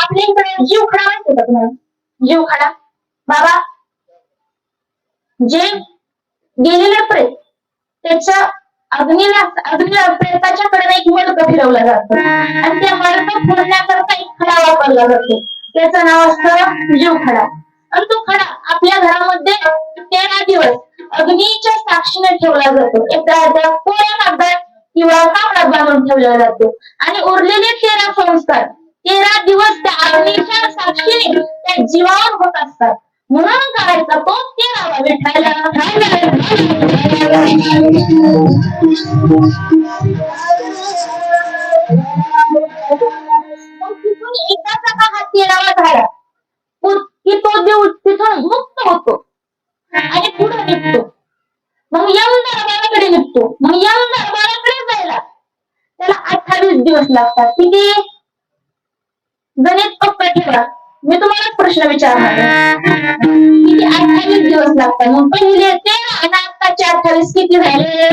आपल्या इकडे जीव खडा माहिती का तुम्हाला? जीव खडा. बाबा जे गेलेले प्रेत त्याच्या अग्नीला प्रेताच्या प्रेताच्याकडे एक मडक फिरवलं जातो. आणि त्या मडक फोडण्याकरता एक खडा वापरला जातो. त्याचं नाव असतं जीव खडा. आणि तो खडा आपल्या घरामध्ये तेरा दिवस अग्नीच्या साक्षीने ठेवला जातो. एखाद्या कोऱ्या कागदात किंवा कापडात बांधून ठेवला जातो. आणि उरलेले तेरा संस्कार तेरा दिवस त्या अग्नीच्या साक्षीने त्या जीवावर होत असतात. म्हणून करायचा तो तेरावा विठायला मग तिथून हा तेरावा झाला पु- की तो देव दिवस लागतात. किती गणित पक्क ठेवा. मी तुम्हाला प्रश्न विचारणार किती अठ्ठावीस दिवस लागतात? मग पहिले तेरा आणि आत्ताचे अठ्ठावीस किती झाले?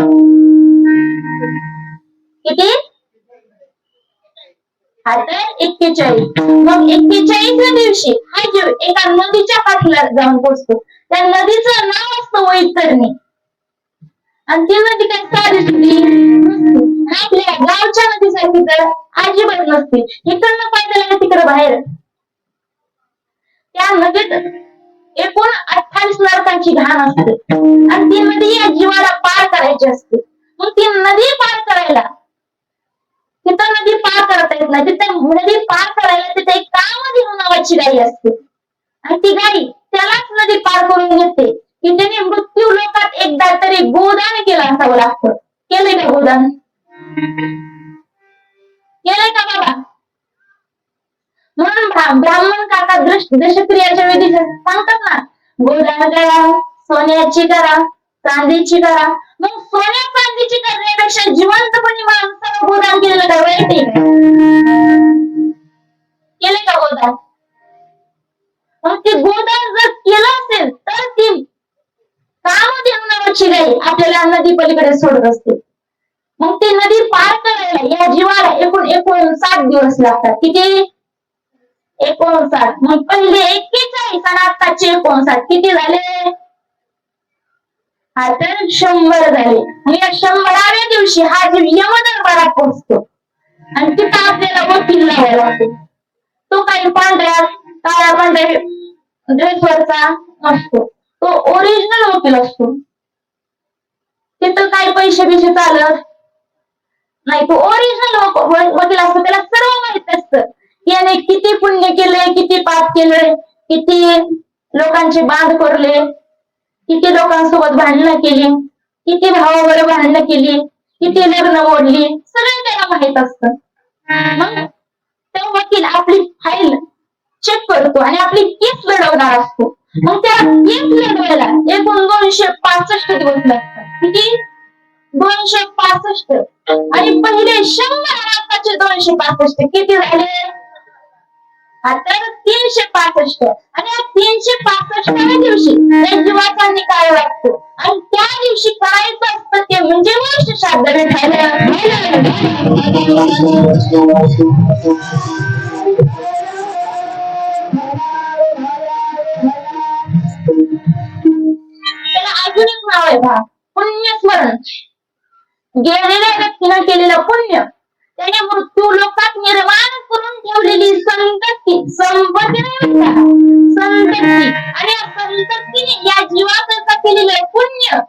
किती? हा तर एक्केचाळीस. मग एक्केचाळीसव्या दिवशी हा जीव एका नदीच्या पाठीला जाऊन पोहोचतो त्या नदीचं नाव असतं वैतरणी. आणि ती नदी काय साधी सुधी आपल्या गावच्या नदीसारखी तर अजिबात नसते. इकडनं पाहिजे तिकडं बाहेर. त्या नदीत एकूण अठ्ठावीस नरकांची घाण असते. आणि ती नदी या जीवाला पार करायची असते. मग ती नदी पार करायला तिथं नदी पार करता येत नाही. तिथे नदी पार करायला तिथे एक कामधी नावाची गाई असते. आणि ती गाई त्यालाच नदी पार करून घेते. की त्याने मृत्यू लोकात एकदा तरी गोदान केला असावं लागतं. केलंय का गोदान? केलंय का बाबा? म्हणून ब्राह्मण काका दृष्ट दशक्रियाच्या वेळी सांगतात ना गोदान करा सोन्याची करा चांदीची करा. मग सोन्या चांदीची करण्यापेक्षा जिवंतपणे माणसाला गोदान केलेलं का वाईट का? केले का गोदान? मग ते गोदान जर केलं असेल तर ती कामधेनू नावाची गाई आपल्याला नदी पलीकडे सोडत असते. मग ते नदी पार करायला या जीवाला एकूण एकोणसाठ सात दिवस लागतात. किती? एकोणसाठ. मग पहिले एक्केचाळीस आणि आताचे एकोणसाठ. किती झाले? हा तर शंभर झाले. मग या शंभराव्या दिवशी हा जीव यमदरबारात पोहोचतो. आणि तिथं आपल्याला वकील लावावा लागतो. तो काही पांढऱ्या काळ्या पांढऱ्या ड्रेसवरचा असतो तो ओरिजिनल वकील असतो. तिथं काय पैसे बिशे चालत? नाही तो ओरिजिनल वकील असतो त्याला सर्व माहीत असतं. याने किती पुण्य केले किती पाप केले किती लोकांचे बांध कोरले किती लोकांसोबत भांडणं केली किती भावावर भांडणं केली किती लग्न ओढली सगळं त्याला माहीत असतं. मग तो वकील आपली फाईल चेक करतो आणि आपली केस लढवणार असतो. मग त्या केस लढवायला एकूण दोनशे पासष्ट दिवस लागतात. किती दोनशे पासष्ट. आणि पहिले शंभर आणि आताचे दोनशे पासष्ट. किती झाले? आता तीनशे पासष्ट. आणि या तीनशे पासष्टाव्या दिवशी जीवाचा निकाल लागतो आणि त्या दिवशी करायचं असतं ते म्हणजे वर्ष श्राद्ध त्याला अजून एक नाव आहे पहा पुण्यस्मरण गेलेल्या व्यक्तीनं केलेलं पुण्य त्याने मृत्यू लोकात निर्माण करून ठेवलेली संतती संपत्ती संतती. आणि या संततीने या जीवाकरता केलेलं पुण्य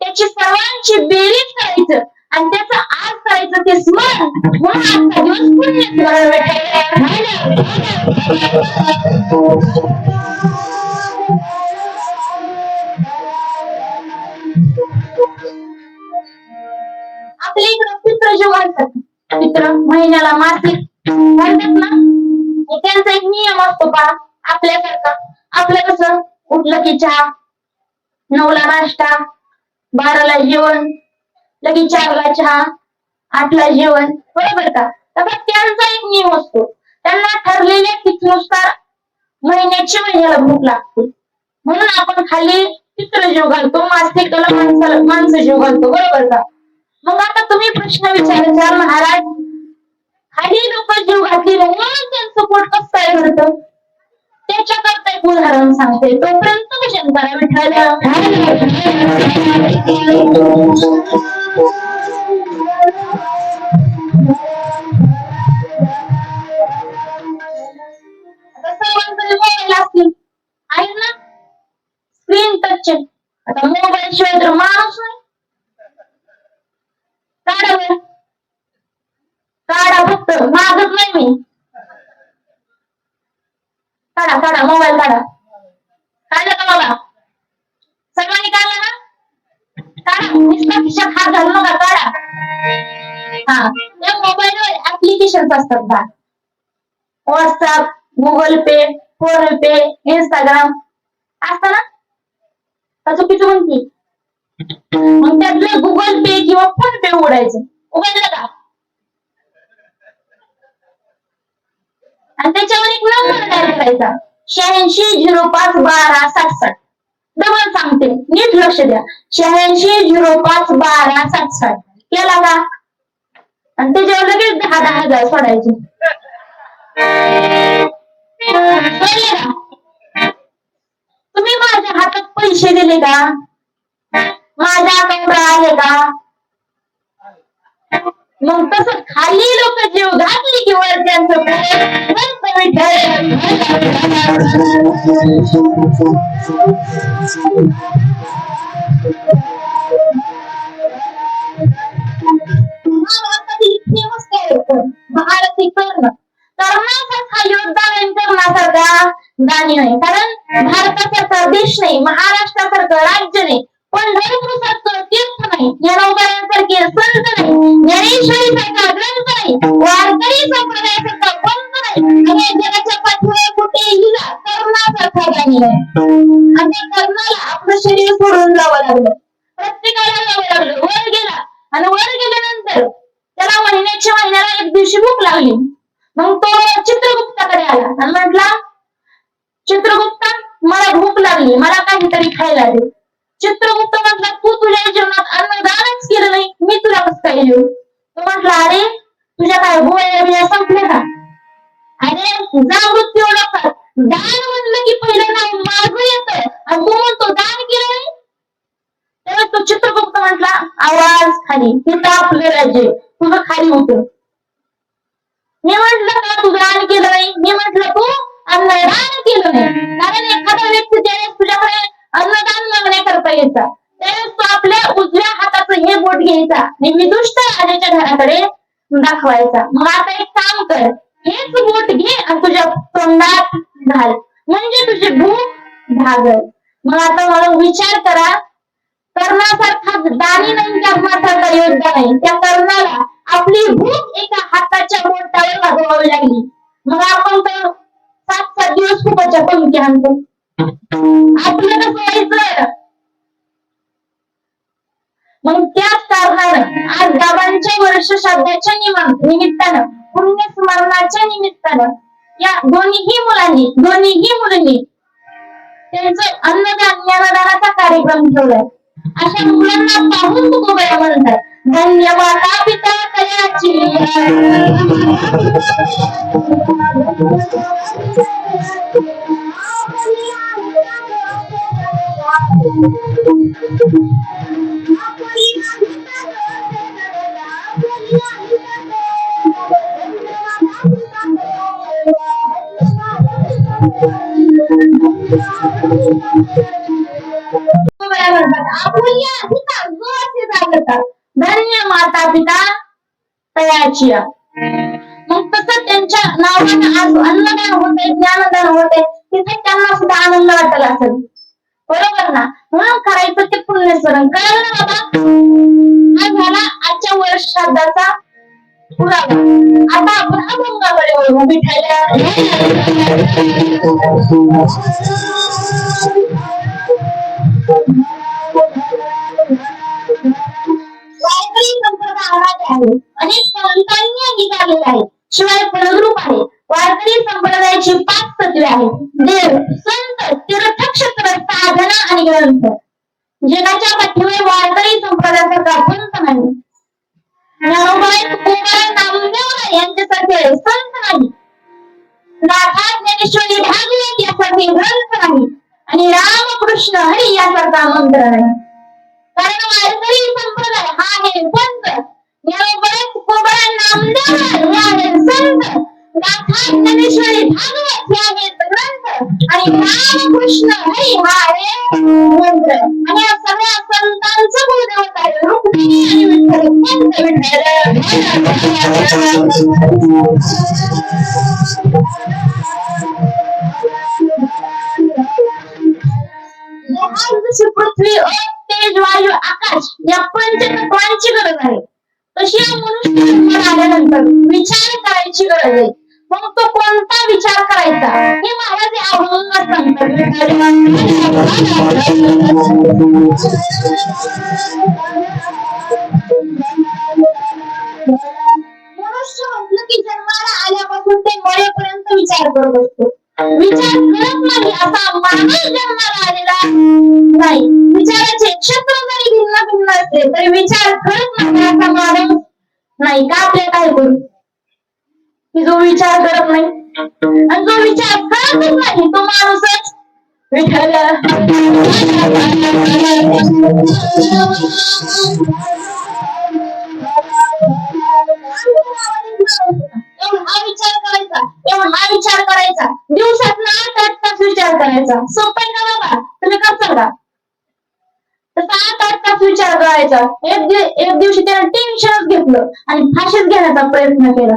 त्याची सर्वांची बेरीज करायचं आणि त्याचं आज करायचं ते स्मरण. म्हणून आजचा दिवस पुण्य स्मरण आपल्या इकडं पित्र जे म्हणतात पित्र महिन्याला मासिक म्हणतात ना त्यांचा एक नियम असतो पा आपल्यासारखा आपलं कसं उठलं की चहा नऊला नाश्ता बाराला जेवण लगे चारला चहा आठला जेवण बरोबर का तसा त्यांचा एक नियम असतो त्यांना ठरलेल्या तिथीनुसार महिन्याची महिन्याला भूक लागते म्हणून आपण खाली चित्र जीव घालतो मास्तिकाला माणसाला माणसं जीव घालतो बरोबर का? मग आता तुम्ही प्रश्न विचारायचा महाराज. काही लोक जीव घातली म्हणून त्यांचं पोट कसं काय घडतं त्याच्याकरता एक उदाहरण सांगते. तोपर्यंत भजन करा विठ्ठल असतील. आहेत ना? स्क्रीन टच आता मोबाईल शिवाय तर माणूस नाही. काढा काढा फक्त. मागत नाही मी. काढा काढा. मोबाईल काढा. काढलं का मला? सगळ्यांनी काढला ना? काढा. नुसता खिशात हात घालू नका. काढा. हा. त्या मोबाईलवर ऍप्लिकेशन असतात बा WhatsApp Google Pay PhonePe Instagram असतं ना? का चुकीचं म्हणते? मग त्यातलं गुगल पे किंवा फोन पे उघडायचं. उघडलं का? आणि त्याच्यावर एक नंबर डायल करायचा. शहाऐंशी झिरो पाच बारा साठ साठ डबल सांगते. नीट लक्ष द्या. शहाऐंशी झिरो पाच बारा साठ साठ केला का? आणि त्याच्यावर लगेच दहा दहा हजार सोडायचे. तुम्ही माझ्या हातात पैसे दिले का? माझ्या अकाउंटला आले का? मग तसं खाली लोक जीव घातली की वर त्यांचं पोट मस्त कर्ण कर्णासारखा योद्धा आणि कर्णासारखा दानी नाही कारण भारतासारखा देश नाही महाराष्ट्रासारखं राज्य नाही पंढरपूर सारखं तीर्थ नाही ज्ञानोबायांसारखे संत नाही ज्ञानेश्वरी सारखा ग्रंथ नाही वारकरी संप्रदायासारखा पंथ नाही. आणि जगाच्या पाठीवर कुठेही जा कर्णासारखा नाही. आणि त्या कर्णाला आपलं शरीर सोडून जावं लागलं. प्रत्येकाला जावं लागलं. वर गेला आणि वर गेल्यानंतर त्याला महिन्याच्या महिन्याला एक दिवशी भूक लागली. मग तो चित्रगुप्ताकडे आला आणि म्हटला चित्रगुप्ता मला भूक लागली. मला काहीतरी खायला दे. चित्रगुप्त म्हटला तू तुझ्या जीवनात अन्नदानच केलं नाही मी तुला कसं काय देऊ तो म्हटला अरे तुझ्या काय गोळ्या बिळ्या संपल्या का? अरे जागृत मृत्यू नका दान म्हणलं की पहिलं नाव माझं येत आणि तू म्हणतो दान केलं नाही? तेव्हा तो चित्रगुप्त म्हटला आवाज खाली तिथं आपलं राज्य तुझं खाली होतं. मी म्हंटल का तू दान केलं नाही? मी म्हंटल तू अन्नदान केलं नाही. कारण एखादा व्यक्ती ज्यावेळेस तुझ्याकडे अन्नदान मागण्याकरता यायचा त्यावेळेस तो आपल्या उजव्या हाताचं हे बोट घ्यायचा आणि विदुष्ट राजाच्या घराकडे दाखवायचा. मग आता एक काम कर. हेच बोट घे आणि तुझ्या तोंडात घाल. म्हणजे तुझी भूक भागल. मग आता मला विचार करा. कर्णासारखा दानी नाही कर्णासारखा योद्धा नाही. त्या कर्णाला आपली भूक एका हाताच्या बोटावर भागवावी लागली. मग आपण तर सात सात दिवस खूपच्या पंक्ती आणतो आपलं व्हायचं मग त्याच कारणानं आज बाबांच्या वर्ष श्राद्धाच्या निमित्तानं पुण्य स्मरणाच्या निमित्तानं या दोन्हीही मुलांनी दोन्हीही मुलींनी त्यांचे अन्नदान ज्ञानदानाचा कार्यक्रम ठेवलाय. अशा मुलांना पाहून तुकोबाया म्हणतात धन्यवाद पिता कयाची. तुकोबाया धन्य माता पिता तयाची अनेक संतांनी अंगीकारलेला आहे शिवाय फलद्रूप आहे वारकरी संप्रदायाची पाच तत्वे आहेत देव संत तीर्थक्षेत्र साधना आणि ग्रंथ जगाच्या पाठीवर वारकरी संप्रदायाचा पंत नाही. नामदेव यांच्यासारखे संत नाही. नाथा ज्ञानेश्वरी भागवत यासारखे ग्रंथ नाही आणि रामकृष्ण हरी यासारखा मंत्र नाही कारण वारकरी संप्रदाय हा आहे पंत ज्ञानोबाई तुकोबाराय नामदार हे आहे संत. ज्ञानेश्वरी भागवत हे आहेत ग्रंथ आणि रामकृष्ण हरी हा आहे मंत्र. आणि या सगळ्या संतांचं आहे. रुक्मिणी आणि विठ्ठल पंत विठ्ठल जशी पृथ्वी तेज वायू आकाश या पंचतत्वांची गरज आहे. तशी या मनुष्य आल्यानंतर विचार करायची गरज आहे. मग तो कोणता विचार करायचा? हे महाराज या सांगतात मनुष्य म्हटलं की जन्माला आल्यापासून ते मरेपर्यंत विचार करत असतो. विचार करत नाही असा माणूस जन्माला आलेला नाही. विचाराचे क्षेत्र जरी भिन्न भिन्न असले तरी विचार करत नाही असा माणूस नाही. का की जो विचार करत नाही. आणि जो विचार करतच नाही. तो माणूसच हा विचार करायचा. एवढा हा विचार करायचा. दिवसात आठ आठ तास विचार करायचा. सोपं आहे का बाबा? तुम्ही करता का तसा आठ आठ तास विचार करायचा. एक एक दिवशी त्याने टेन्शनच घेतलं आणि फाशीच घेण्याचा प्रयत्न केला.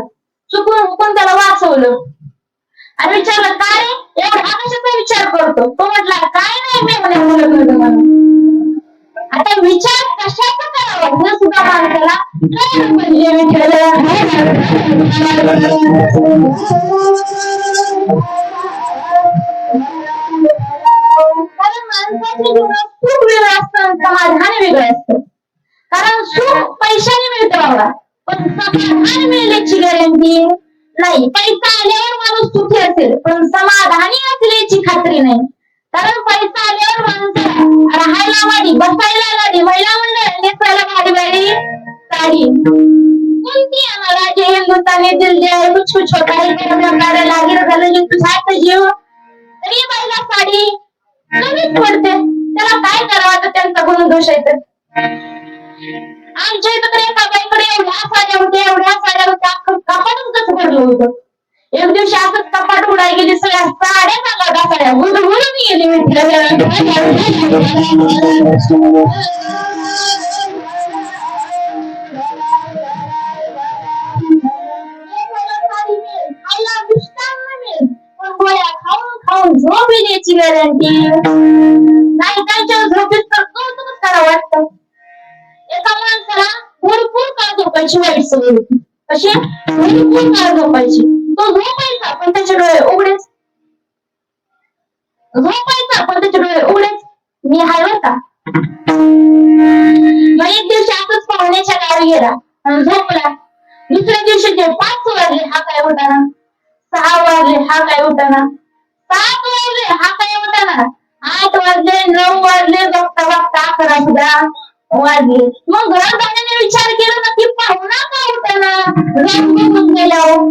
चुकून कोण त्याला वाचवलं? आणि विचारलं काय रे? एवढा कशाचा विचार करतो. तो म्हटला काय नाही मी म्हणे मुलं कळतं आता विचार कशाचा करावा? हे सुद्धा माणसाला कळलं पाहिजे कारण माणसाचे जीवन खूप वेगळं असतं आणि समाधान वेगळं असतं. कारण सुख पैशाने मिळतं बाबा. पण समाधान मिळण्याची गॅरंटी नाही. पैसा आल्यावर माणूस सुखी असेल पण समाधानी असल्याची खात्री नाही. कारण पैसा आल्यावर माणसाला राहायला वाडी बसायला लाडी महिला मंडळ नेसायला भारी भारी साडी. कोणती आम्हाला जे हिंदुस्तानी दिल जे कुछ कुछ होता है कि हमें झालं जे तुझा जीव. तरी बाईला साडी कमीच पडते. त्याला काय करावं तर त्यांचा गुण दोष येतात आमच्या इथं तर एका बाईकडे एवढ्या साड्या होत्या एवढ्या साड्या होत्या. कपाटच कसं भरलं होतं. एक दिवशी असंच कपाट उडाय गेली सगळ्या साड्या सांगा साड्या गुडगुडून गेली खाऊन खाऊन झोप येण्याची गॅरंटी नाही त्यांच्या झोपेत तर कौतुकच करा वाटतं. भरपूर काळ झोपायची वाईट सवय होती. कशी भरपूर काळ झोपायची. तो झोपायचा पण त्याचे डोळे उघडेच. झोपायचा पण त्याचे डोळे उघडेच. मी हाय बर का? मग एक दिवशी असंच पाहुण्याच्या गावी गेला. आणि झोपला. दुसऱ्या दिवशी ते पाच वाजले हा काय उठाना? सहा वाजले हा काय उठाना? सात वाजले हा काय उठाना? आठ वाजले नऊ वाजले बघता बघता अकरा सुद्धा. वाजले मग घरात विचार केला ना की पाहुणा का होताना रात बघून गेल्यावर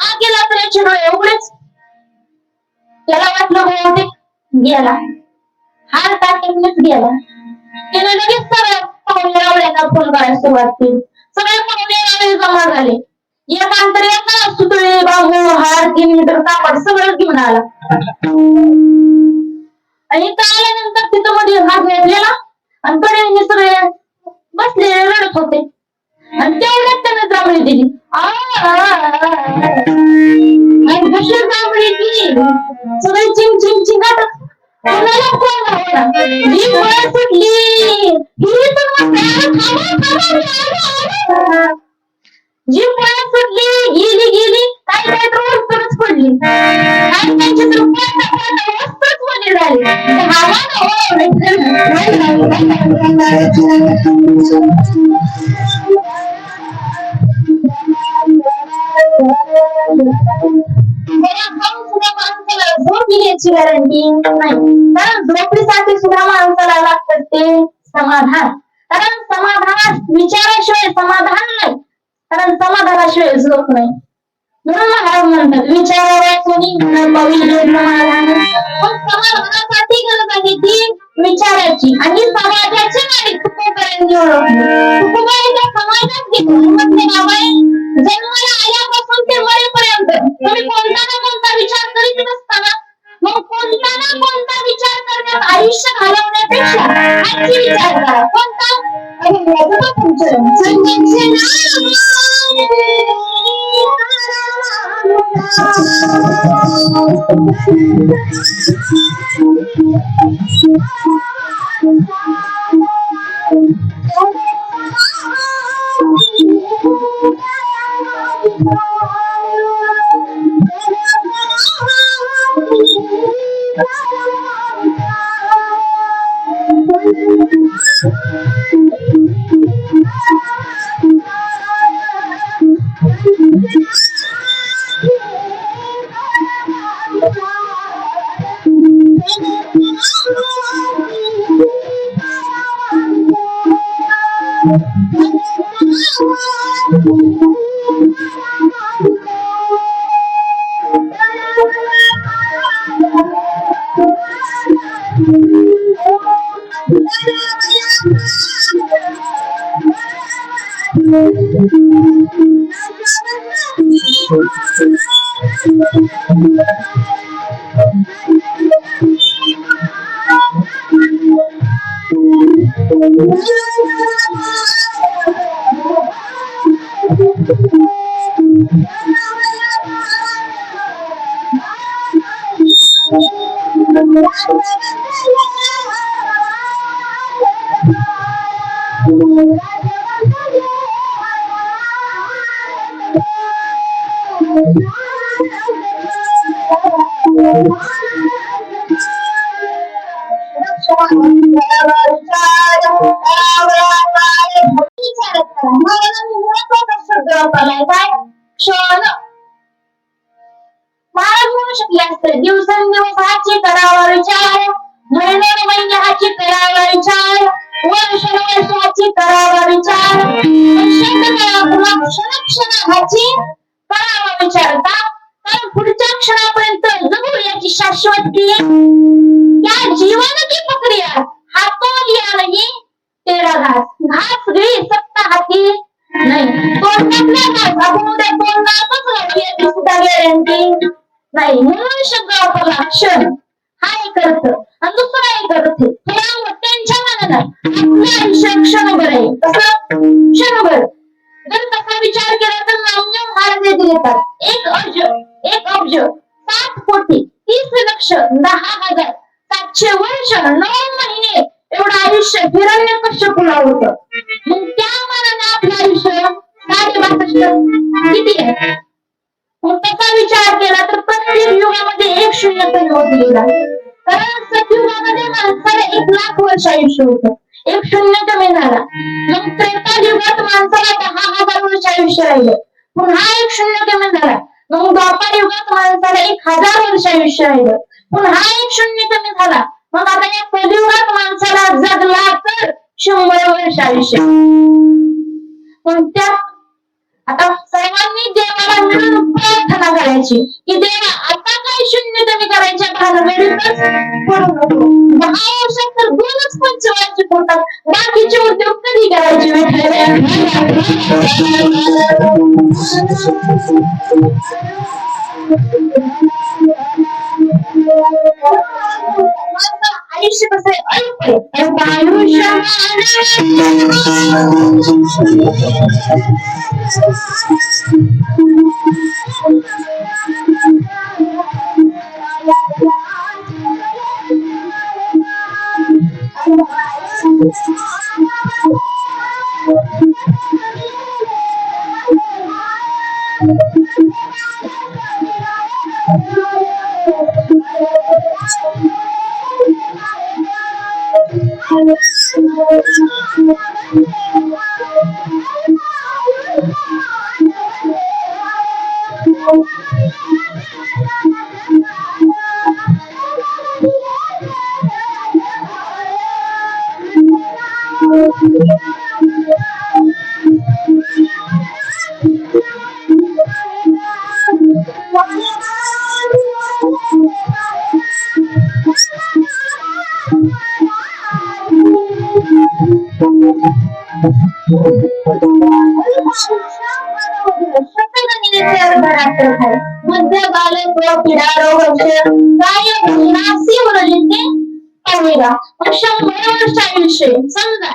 हा गेला तर याचे डोळे उघडेच. त्याला वाटलं बहुतेक गेला. हार टाकेनच गेला. त्याने लगेच सगळ्या पाहुणे रावळ्यांना फोन करायला सुरुवात केली सगळे पाहुणे रावळे जमा झाले. एकांतर एका सुतळे बाहू हार तीन मीटर कापड सगळं घेऊन आला. आणि इथं आल्यानंतर तिथं मध्ये हात घेतलेला आणि कडे सगळे बसले रडत होते. आणि तेवढ्यात त्याने जांभळी दिली. आ, आणि कशी जांभळी दिली. सगळे चिंग चिंग चिंगाटच कोणाला फोन लावला मी वळ सुटली. ही तर जी पळत सुटली गेली गेली काय काही तर वस्तूच पडली. काही त्यांची तर वस्तूच मध्ये झाली झोप गॅरंटी नाही झोपडीसाठी सुद्धा माणसाला लागतं ते समाधान कारण समाधान विचाराशिवाय समाधान नाही. कारण समाधानाशिवाय झोप नाही. म्हणून महाराज म्हणतात? विचारावे कोणी समाधानासाठी गरज आहे ती विचाराची आणि समाजाची नाही कुठेपर्यंत ओळखली काय याची क्या जीवन की प्रक्रिया हाथों लिया नहीं तेरा घास. घास गई सत्ता हाती नाही. तोंडातल्या घास आपण उद्या तोंडातच राहू याची सुद्धा गॅरंटी नाही म्हणून शब्द वापरला क्षण. हा एक अर्थ. आणि दुसरा एक अर्थ. थोडा त्यांच्या मनाला आपलं आयुष्य क्षणभर आहे. कसं? क्षणभर. जर तसा विचार केला तर नामदेव हार येथे येतात. एक अब्ज एक अब्ज. सात कोटी. तीस लक्ष दहा हजार. सातशे वर्ष नऊ महिने एवढं आयुष्य हिरण्य कश्यपुला होत. मग त्या मनाने आपलं आयुष्य साडे बासष्ट किती आहे? मग त्याचा विचार केला तर प्रत्येक युगामध्ये एक शून्य कमी होत गेला कारण सतयुगामध्ये माणसाला एक लाख वर्ष आयुष्य होतं. एक शून्य कमी झाला मग त्रेता युगात माणसाला दहा हजार वर्ष आयुष्य राहिलं. पुन्हा एक शून्य कमी झाला मग द्वापर युगात माणसाला एक हजार वर्ष आयुष्य राहिलं हा एक शून्य कमी झाला. मग आता या कलियुगात माणसाला जगला तर शंभर वर्ष आयुष्य पण त्या आता सर्वांनी देवाला प्रार्थना करायची की देवा काही शून्य कमी करायच्या भारवेळेतच पूर्ण आवश्यक तर दोनच पंचवार्षिक होतात बाकीचे उद्योग कधी करायचे आयुष्य कसं आहे अल्प आयुष्य Thank you.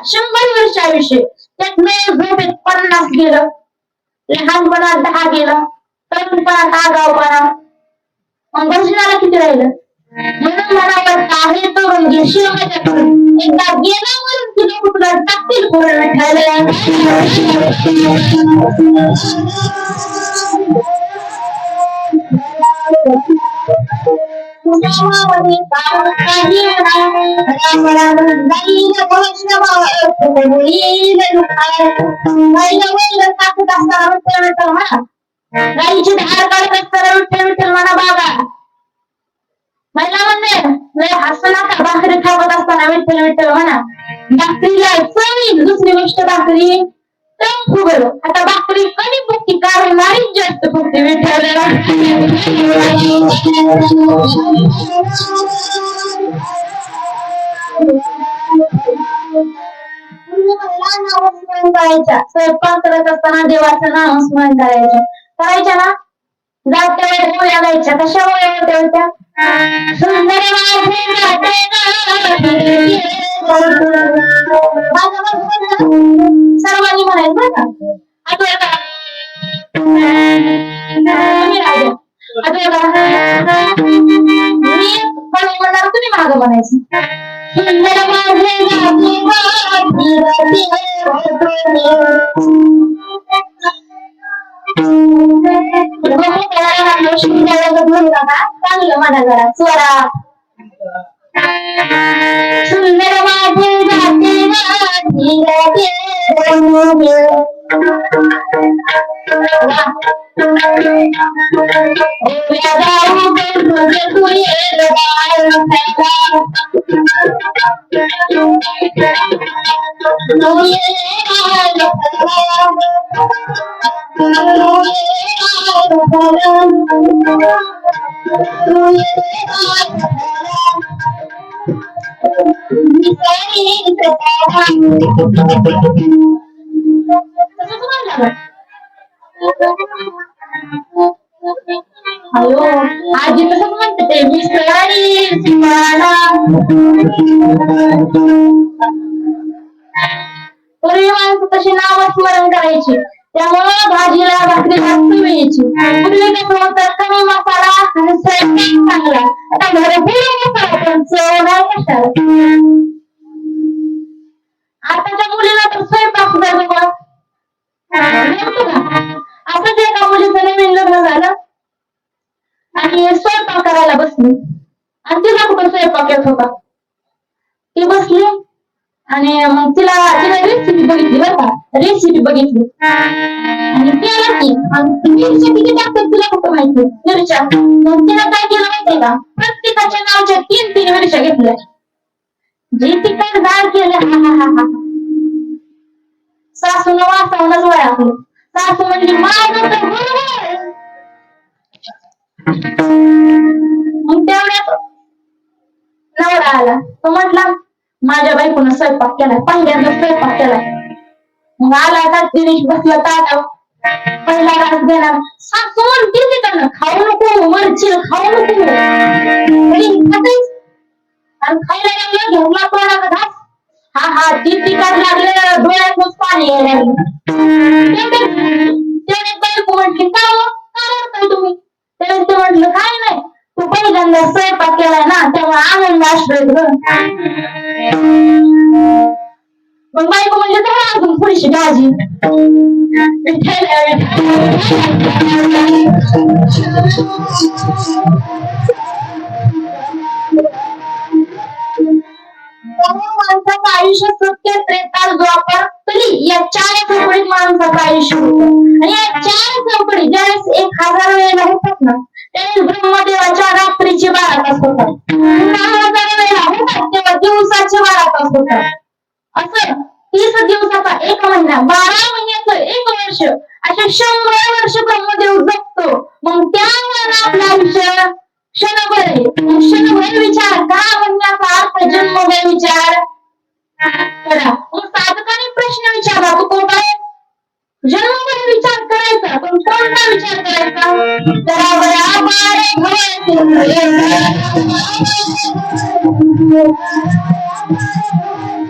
शंभर वर्ष आयुष्य त्यातलं झोपेत पन्नास गेलं लहानपणात दहा गेलं तरुणपणात आगावपणा मग भजनाला किती राहिलं? म्हणून मला वाटतं आहे तरुण घे म्हणजे शिवाच्याकडून एकदा गेला म्हणून तुला कुठला टाकतील पूर्ण गाईची धार काढत असताना विठ्ठल विठ्ठल म्हणा बाबा महिला म्हणणे लय नका भाकरी खावत असताना विठ्ठल विठ्ठल म्हणा भाकरीला चवी दुसरी गोष्ट भाकरी तम आता भाकरी कधी फुगती कारण नारीच जास्त फुगते नामस्मरण करायच्या स्वयंपाक करत असताना देवाचं नामस्मरण करायचं करायच्या ना जात त्या गोळ्या गायच्या कशा होत्या होत्या सुंदर माझे जाते गावी. माझं सर्वांनी म्हणायचं बरं का तुम्ही मी म्हणणार तुम्ही मागं म्हणायचं सुंदर माझे जरा स्वरा तुझे तू ये बाळ तू ये हॅलो आजी कसं म्हणते ते? मिसळी शिवाळा पूर्वी माणसं तशी नामस्मरण करायची. त्यामुळं भाजीला भाकरी चव यायची पूर्वी कसं होतं कमी मसाला आणि स्वयंपाक चांगला. आता घर मसाला पण चव कशाला आताच्या मुलीला तर स्वयंपाक सुद्धा जमत जमतो का असंच एका मुलीचं नवीन लग्न झालं. आणि स्वयंपाक करायला बसली. आणि तिला कुठं स्वयंपाक येत होता? ती बसली. आणि मग तिला तिला रेसिपी बघितली बरं का? रेसिपी बघितली. आणि केलं की मिरच्या किती टाकतात तिला कुठं माहिती? मिरच्या. मग तिला काय केलं माहितीये का? प्रत्येकाच्या नावच्या तीन तीन मिरच्या घेतल्या. जे तिखट गाळ केल्या हा हा हा हा. सासून सासू म्हणजे माझं तर बरोबर मग तेवढ्यात नवरा आला. तो म्हटला माझ्या बायकोनं स्वयंपाक केलाय पहिल्यांदा स्वयंपाक केलाय मग आला का दिनेश बसला ताटावर पहिला घास देणार सासू म्हणते तिकडनं खाऊ नको मरची खाऊ नको. आणि खायला लागलं घेऊन तोंडाचा घास. हा हा ती तिखट लागले डोळ्यातून पाणी यायला लागलं. तेवढे बायको म्हटली का हो? काय तुम्ही? त्याने ते म्हटलं काय नाही. तू पहिल्यांदा स्वयंपाक केलाय ना तेव्हा आनंद आश्रय मग बायको म्हणजे काय अजून थोडीशी भाजी माणसाचं आयुष्य सत्य त्रेताल द्वापर कली या चार चौकडीत माणसाचं आयुष्य. आणि या चार चौकडी ज्यावेळेस एक हजार वेळेला होतात ना त्यावेळेस ब्रह्मदेवाच्या रात्रीचे बारा तास होतात. बारा असं. तीस दिवसाचा एक महिना बारा महिन्याचं एक वर्ष. अशा शंभर वर्ष ब्रह्मदेव जगतो. मग त्यामुळे आपला विषय क्षणभर आहे क्षणभर विचार का म्हणण्याचा अर्थ जन्मभर विचार? करा. मग साधकाने प्रश्न विचारला तू कोणता? जन्मभर विचार करायचा पण कोणता विचार करायचा? जरा